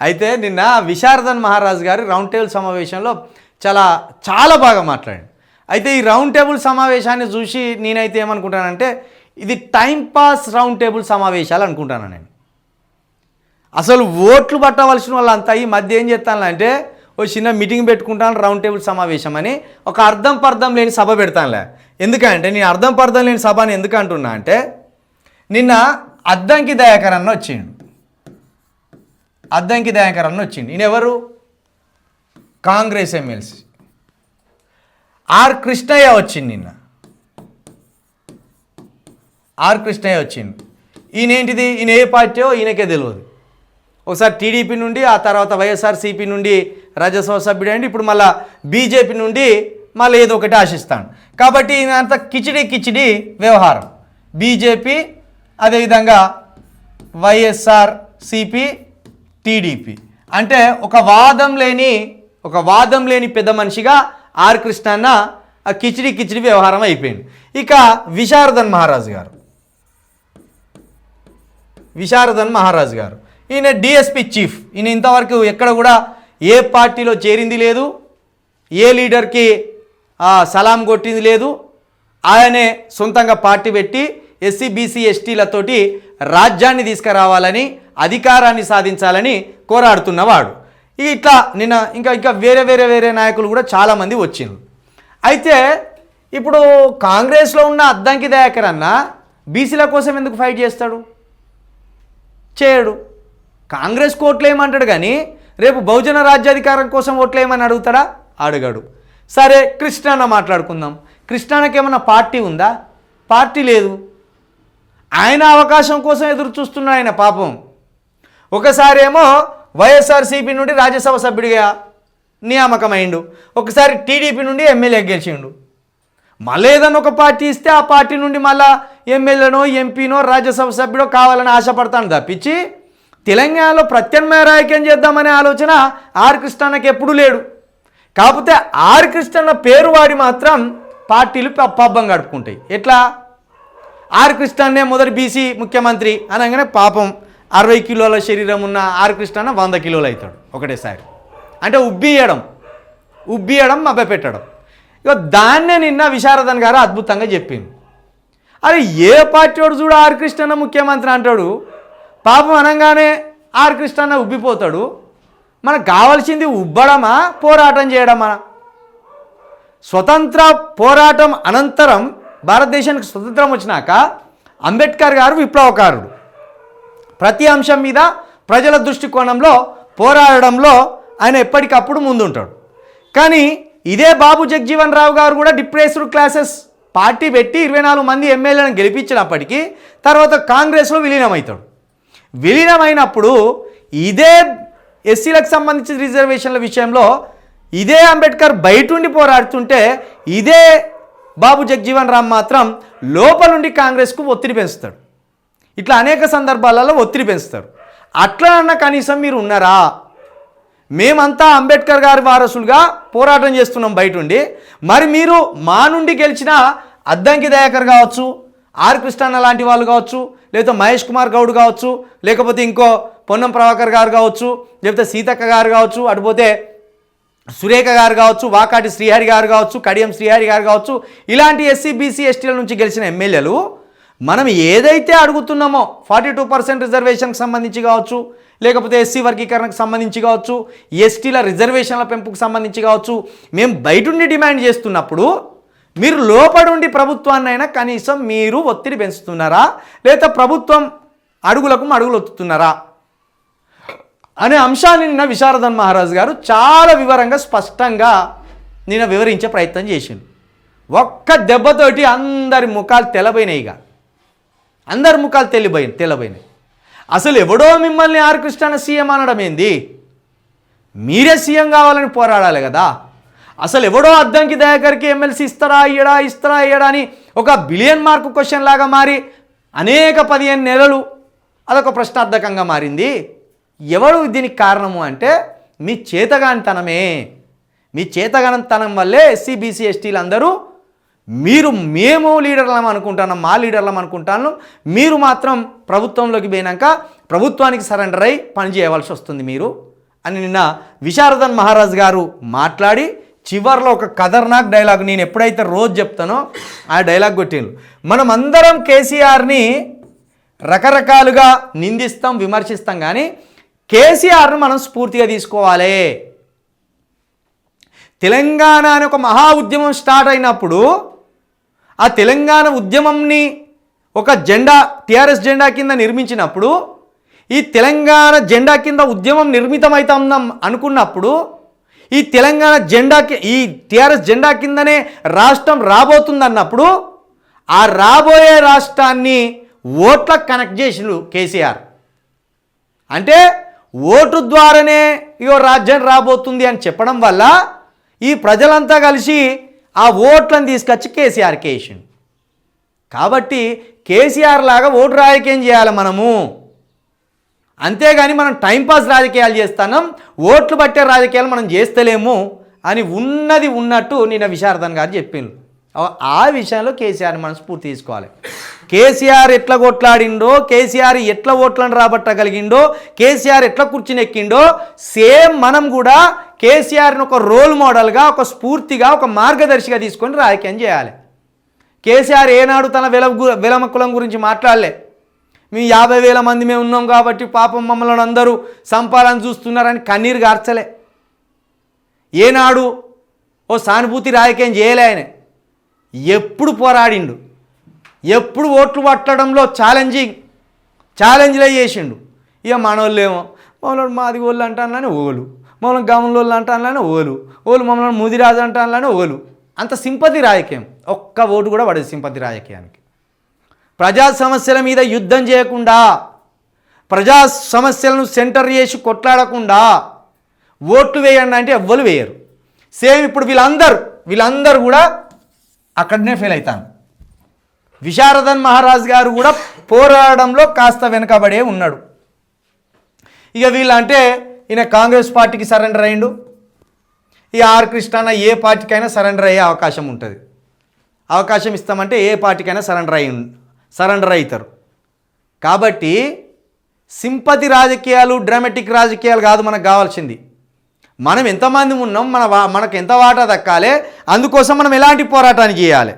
అయితే నిన్న విశారదన్ మహారాజ్ గారు రౌండ్ టేబుల్ సమావేశంలో చాలా చాలా బాగా మాట్లాడాడు అయితే ఈ రౌండ్ టేబుల్ సమావేశాన్ని చూసి నేనైతే ఏమనుకుంటానంటే ఇది టైం పాస్ రౌండ్ టేబుల్ సమావేశాలు అనుకుంటాను నేను. అసలు ఓట్లు పట్టవలసిన వాళ్ళంతా ఈ మధ్య ఏం చేస్తానులే ఓ చిన్న మీటింగ్ పెట్టుకుంటాను రౌండ్ టేబుల్ సమావేశం అని ఒక అర్థం పర్థం లేని సభ పెడతానులే. ఎందుకంటే నేను అర్థం పర్థం లేని సభ అని ఎందుకు అంటున్నా అంటే నిన్న అద్దంకి దయాకర్ అన్న వచ్చిండు. అద్దంకి దయాకర్ అన్న వచ్చింది. ఈయన ఎవరు? కాంగ్రెస్ ఎమ్మెల్సీ. ఆర్ కృష్ణయ్య వచ్చింది నిన్న. ఆర్ కృష్ణయ్య వచ్చింది. ఈయన ఏంటిది? ఈయన ఏ పార్టీయో ఈయనకే తెలియదు. ఒకసారి టీడీపీ నుండి ఆ తర్వాత వైఎస్ఆర్సీపీ నుండి రాజ్యసభ సభ్యుడు అండి ఇప్పుడు మళ్ళా బీజేపీ నుండి మళ్ళీ ఏదో ఒకటి ఆశిస్తాను కాబట్టి ఈయన అంత కిచిడి కిచిడి వ్యవహారం. బీజేపీ అదేవిధంగా వైఎస్ఆర్ సిపి టీడీపీ. అంటే ఒక వాదం లేని ఒక వాదం లేని పెద్ద మనిషిగా ఆర్ కృష్ణన్న ఆ కిచిడి కిచిడి వ్యవహారం అయిపోయింది. ఇక విశారదన్ మహారాజు గారు. విశారదన్ మహారాజ్ గారు. ఈయన డిఎస్పి చీఫ్. ఈయన ఇంతవరకు ఎక్కడ కూడా ఏ పార్టీలో చేరింది లేదు. ఏ లీడర్కి సలాం కొట్టింది లేదు. ఆయనే సొంతంగా పార్టీ పెట్టి ఎస్సీ బీసీ ఎస్టీలతోటి రాజ్యాన్ని తీసుకురావాలని అధికారాన్ని సాధించాలని కోరాడుతున్నవాడు. ఇక ఇట్లా నిన్న ఇంకా ఇంకా వేరే వేరే వేరే నాయకులు కూడా చాలామంది వచ్చిండ్రు. అయితే ఇప్పుడు కాంగ్రెస్లో ఉన్న అద్దంకి దయాకర్ అన్న బీసీల కోసం ఎందుకు ఫైట్ చేస్తాడు? చేయడు. కాంగ్రెస్ కోట్లు ఏమంటాడు కానీ రేపు బహుజన రాజ్యాధికారం కోసం ఓట్లేమని అడుగుతాడా? అడగడు. సరే కృష్ణాన్న మాట్లాడుకుందాం. కృష్ణాన్నకి ఏమన్నా పార్టీ ఉందా? పార్టీ లేదు. ఆయన అవకాశం కోసం ఎదురు చూస్తున్నాడు ఆయన పాపం. ఒకసారి ఏమో వైఎస్ఆర్సీపీ నుండి రాజ్యసభ సభ్యుడిగా నియామకమైండు. ఒకసారి టీడీపీ నుండి ఎమ్మెల్యే గెలిచిండు. మళ్ళీ ఏదైనా ఒక పార్టీ ఇస్తే ఆ పార్టీ నుండి మళ్ళా ఎమ్మెల్యేనో ఎంపీనో రాజ్యసభ సభ్యుడో కావాలని ఆశపడతాను తప్పించి తెలంగాణలో ప్రత్యామ్నాయ రాజకీయం చేద్దామనే ఆలోచన ఆర్ కృష్ణన్నకి ఎప్పుడూ లేడు. కాకపోతే ఆర్ కృష్ణన్న పేరు వాడి మాత్రం పార్టీలు పబ్బం గడుపుకుంటాయి. ఎట్లా? ఆర్ కృష్ణన్నే మొదటి బీసీ ముఖ్యమంత్రి అనగానే పాపం అరవై కిలోల శరీరం ఉన్న ఆర్ కృష్ణన్న వంద కిలోలు అవుతాడు ఒకటేసారి. అంటే ఉబ్బియడం. ఉబ్బియడం మభ్యపెట్టడం. ఇక దాన్నే నిన్న విశారదన్ గారు అద్భుతంగా చెప్పింది అరే ఏ పార్టీ వాడు చూడు ఆర్ కృష్ణన్న ముఖ్యమంత్రి అంటాడు? పాపం అనగానే ఆర్ కృష్ణ ఉబ్బిపోతాడు. మనకు కావాల్సింది ఉబ్బడమా పోరాటం చేయడమా? స్వతంత్ర పోరాటం అనంతరం భారతదేశానికి స్వతంత్రం వచ్చినాక అంబేద్కర్ గారు విప్లవకారుడు. ప్రతి అంశం మీద ప్రజల దృష్టికోణంలో పోరాడడంలో ఆయన ఎప్పటికప్పుడు ముందుంటాడు. కానీ ఇదే బాబు జగ్జీవన్ రావు గారు కూడా డిప్రెస్డ్ క్లాసెస్ పార్టీ పెట్టి ఇరవై నాలుగు మంది ఎమ్మెల్యేలను గెలిపించినప్పటికీ తర్వాత కాంగ్రెస్లో విలీనమవుతాడు విలీనమైనప్పుడు ఇదే ఎస్సీలకు సంబంధించిన రిజర్వేషన్ల విషయంలో ఇదే అంబేద్కర్ బయటుండి పోరాడుతుంటే ఇదే బాబు జగ్జీవన్ రామ్ మాత్రం లోపలుండి కాంగ్రెస్కు ఒత్తిడి పెంచుతాడు. ఇట్లా అనేక సందర్భాలలో ఒత్తిడి పెంచుతారు. అట్లా అన్న కనీసం మీరు ఉన్నారా? మేమంతా అంబేద్కర్ గారి వారసులుగా పోరాటం చేస్తున్నాం బయట ఉండి మరి మీరు మా నుండి గెలిచిన అద్దంకి దయాకర్ కావచ్చు ఆర్ కృష్ణన్న లాంటి వాళ్ళు కావచ్చు లేకపోతే మహేష్ కుమార్ గౌడ్ కావచ్చు లేకపోతే ఇంకో పొన్నం ప్రభాకర్ గారు కావచ్చు లేకపోతే సీతక్క గారు కావచ్చు అటుపోతే సురేఖ గారు కావచ్చు వాకాటి శ్రీహరి గారు కావచ్చు కడియం శ్రీహరి గారు కావచ్చు ఇలాంటి ఎస్సీ బీసీ ఎస్టీల నుంచి గెలిచిన ఎమ్మెల్యేలు మనం ఏదైతే అడుగుతున్నామో ఫార్టీ టూ పర్సెంట్ రిజర్వేషన్కి సంబంధించి కావచ్చు లేకపోతే ఎస్సీ వర్గీకరణకు సంబంధించి కావచ్చు ఎస్టీల రిజర్వేషన్ల పెంపుకు సంబంధించి కావచ్చు మేము బయటుండి డిమాండ్ చేస్తున్నప్పుడు మీరు లోపడుండి ప్రభుత్వాన్నైనా కనీసం మీరు ఒత్తిడి పెంచుతున్నారా? లేదా ప్రభుత్వం అడుగులకు అడుగులు ఒత్తుతున్నారా? అనే అంశాన్ని నిన్న విశారదన్ మహారాజ్ గారు చాలా వివరంగా స్పష్టంగా నిన్న వివరించే ప్రయత్నం చేసిండు. ఒక్క దెబ్బతోటి అందరి ముఖాలు తెల్లబోయినాయి ఇక. అందరి ముఖాలు తెలిపోయి తెల్లబోయినాయి అసలు ఎవడో మిమ్మల్ని ఆర్కృష్ణ సీఎం అనడం ఏంది? మీరే సీఎం కావాలని పోరాడాలి కదా. అసలు ఎవడో అద్దంకి దయాకర్కి ఎమ్మెల్సీ ఇస్తారా ఇయ్యడా ఇస్తారా ఇయ్యడా అని ఒక బిలియన్ మార్క్ క్వశ్చన్ లాగా మారి అనేక పదిహేను నెలలు అదొక ప్రశ్నార్థకంగా మారింది. ఎవడు దీనికి కారణము అంటే మీ చేతగానితనమే. మీ చేతగానితనం వల్లే ఎస్సీ బీసీ ఎస్టీలు అందరూ మీరు మేము లీడర్లం అనుకుంటున్నాం మా లీడర్లం అనుకుంటాను మీరు మాత్రం ప్రభుత్వంలోకి పోయినాక ప్రభుత్వానికి సరెండర్ అయి పని చేయవలసి వస్తుంది మీరు అని నిన్న విశారదన్ మహారాజ్ గారు మాట్లాడి చివర్లో ఒక ఖతర్నాక్ డైలాగ్ నేను ఎప్పుడైతే రోజు చెప్తానో ఆ డైలాగ్ కొట్టిండ్రు మనం అందరం కేసీఆర్ని రకరకాలుగా నిందిస్తాం విమర్శిస్తాం కానీ కేసీఆర్ను మనం స్ఫూర్తిగా తీసుకోవాలి. తెలంగాణ అనే ఒక మహా ఉద్యమం స్టార్ట్ అయినప్పుడు ఆ తెలంగాణ ఉద్యమంని ఒక జెండా టీఆర్ఎస్ జెండా కింద నిర్మించినప్పుడు ఈ తెలంగాణ జెండా కింద ఉద్యమం నిర్మితమవుతాం అనుకున్నప్పుడు ఈ తెలంగాణ జెండాకి ఈ టీఆర్ఎస్ జెండా కిందనే రాష్ట్రం రాబోతుందన్నప్పుడు ఆ రాబోయే రాష్ట్రాన్ని ఓట్లకు కనెక్ట్ చేసిండు కేసీఆర్. అంటే ఓటు ద్వారానే ఇగో రాజ్యం రాబోతుంది అని చెప్పడం వల్ల ఈ ప్రజలంతా కలిసి ఆ ఓట్లను తీసుకొచ్చి కేసీఆర్కి వేసిండు. కాబట్టి కేసీఆర్ లాగా ఓటు రాజకీయం చేయాలి మనము? అంతేగాని మనం టైంపాస్ రాజకీయాలు చేస్తాం ఓట్లు పట్టే రాజకీయాలు మనం చేస్తలేము అని ఉన్నది ఉన్నట్టు నిన్న విశారదన్ గారు చెప్పిండు. ఆ- ఆ విషయంలో కేసీఆర్ మనం స్ఫూర్తి తీసుకోవాలి. కేసీఆర్ ఎట్లా కొట్లాడిండో కేసీఆర్ ఎట్లా ఓట్లను రాబట్టగలిగిండో కేసీఆర్ ఎట్లా కూర్చుని ఎక్కిండో సేమ్ మనం కూడా కేసీఆర్ని ఒక రోల్ మోడల్గా ఒక స్ఫూర్తిగా ఒక మార్గదర్శిగా తీసుకొని రాజకీయం చేయాలి. కేసీఆర్ ఏనాడు తన విల విలమ గురించి మాట్లాడలే. మేము యాభై వేల మంది మేము ఉన్నాం కాబట్టి పాపం మమ్మల్ని అందరూ సంపాదన చూస్తున్నారని కన్నీరు గార్చలే. ఏనాడు ఓ సానుభూతి రాజకీయం చేయలే ఆయన. ఎప్పుడు పోరాడిండు. ఎప్పుడు ఓట్లు పట్టడంలో ఛాలెంజింగ్ ఛాలెంజ్లే చేసిండు. ఇక మనోళ్ళేమో మమ్మల్ని మాది ఓళ్ళు అంటానులని ఓలు. మమ్మల్ని గమల అంటానులని ఓలు. ఓలు మమ్మల్ని ముదిరాజు అంటానులని ఓలు. అంత సింపతి రాజకీయం ఒక్క ఓటు కూడా పడదు సింపతి రాజకీయానికి. ప్రజా సమస్యల మీద యుద్ధం చేయకుండా ప్రజా సమస్యలను సెంటర్ చేసి కొట్లాడకుండా ఓట్లు వేయండి అంటే ఎవ్వరు వేయరు. సేమ్ ఇప్పుడు వీళ్ళందరూ వీళ్ళందరూ కూడా అక్కడనే ఫెయిల్ అవుతాను విశారదన్ మహారాజ్ గారు కూడా పోరాడంలో కాస్త వెనుకబడే ఉన్నాడు. ఇక వీళ్ళంటే ఈయన కాంగ్రెస్ పార్టీకి సరెండర్ అయ్యిండు. ఈ ఆర్ కృష్ణ ఏ పార్టీకైనా సరెండర్ అయ్యే అవకాశం ఉంటుంది. అవకాశం ఇస్తామంటే ఏ పార్టీకైనా సరెండర్ అయి సరెండర్ అవుతారు కాబట్టి సింపతి రాజకీయాలు డ్రామాటిక్ రాజకీయాలు కాదు మనకు కావాల్సింది. మనం ఎంతమంది ఉన్నాం మన వా- మనకు ఎంత వాటా దక్కాలి అందుకోసం మనం ఎలాంటి పోరాటాన్ని చేయాలి?